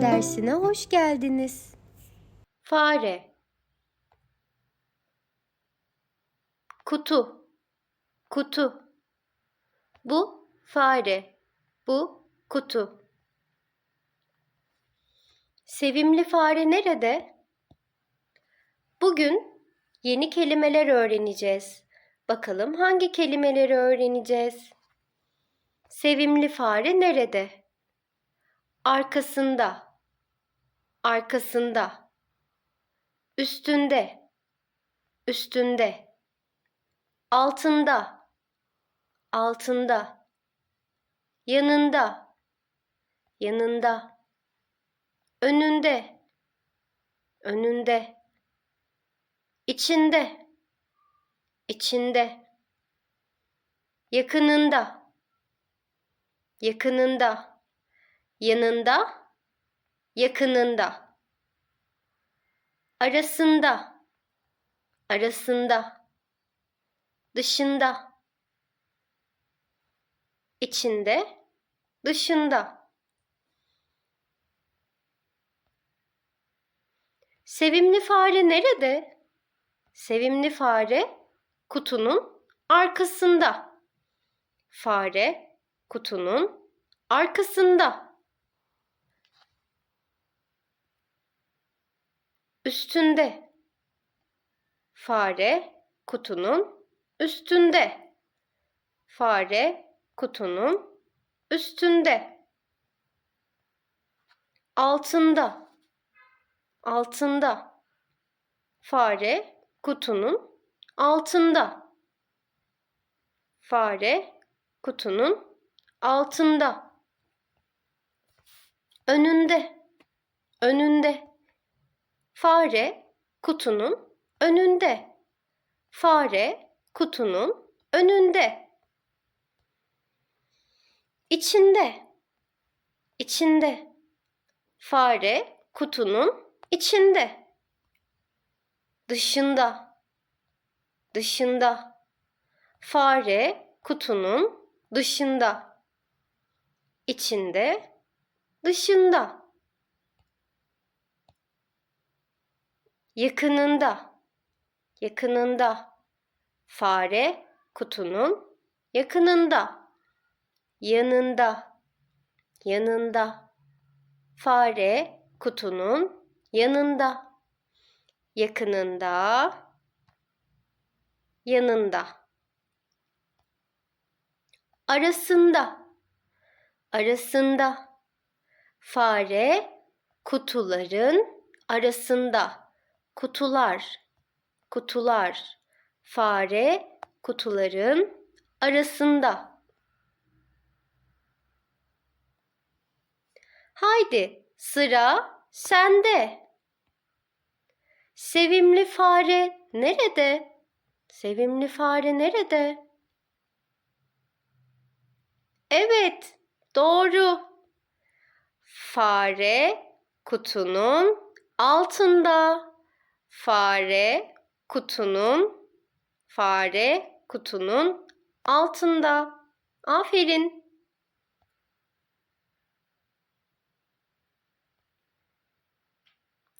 dersine hoş geldiniz. Fare Kutu Kutu Bu fare Bu kutu Sevimli fare nerede? Bugün yeni kelimeler öğreneceğiz. Bakalım hangi kelimeleri öğreneceğiz? Sevimli fare nerede? Arkasında. Arkasında. Üstünde. Üstünde. Altında. Altında. Yanında. Yanında. Önünde. Önünde. İçinde. İçinde. Yakınında. Yakınında. Yanında. Yakınında. Arasında. Arasında. Dışında. İçinde. Dışında. Sevimli fare nerede? Sevimli fare kutunun arkasında. Fare kutunun arkasında. Üstünde. Fare kutunun üstünde. Fare kutunun üstünde. Altında. Altında. Fare kutunun altında. Fare kutunun altında. Önünde. Önünde. Fare kutunun önünde. Fare kutunun önünde. İçinde. İçinde. Fare kutunun içinde. Dışında. Dışında. Fare kutunun dışında. İçinde. Dışında. Yakınında. Yakınında. Fare kutunun yakınında. Yanında. Yanında. Fare kutunun yanında. Yakınında. Yanında. Arasında. Arasında. Fare kutuların arasında. Kutular. Kutular. Fare kutuların arasında. Haydi sıra sende. Sevimli fare nerede? Sevimli fare nerede? Evet, doğru. Fare kutunun altında. Fare kutunun fare kutunun altında. Aferin.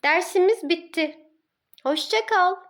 Dersimiz bitti. Hoşça kal.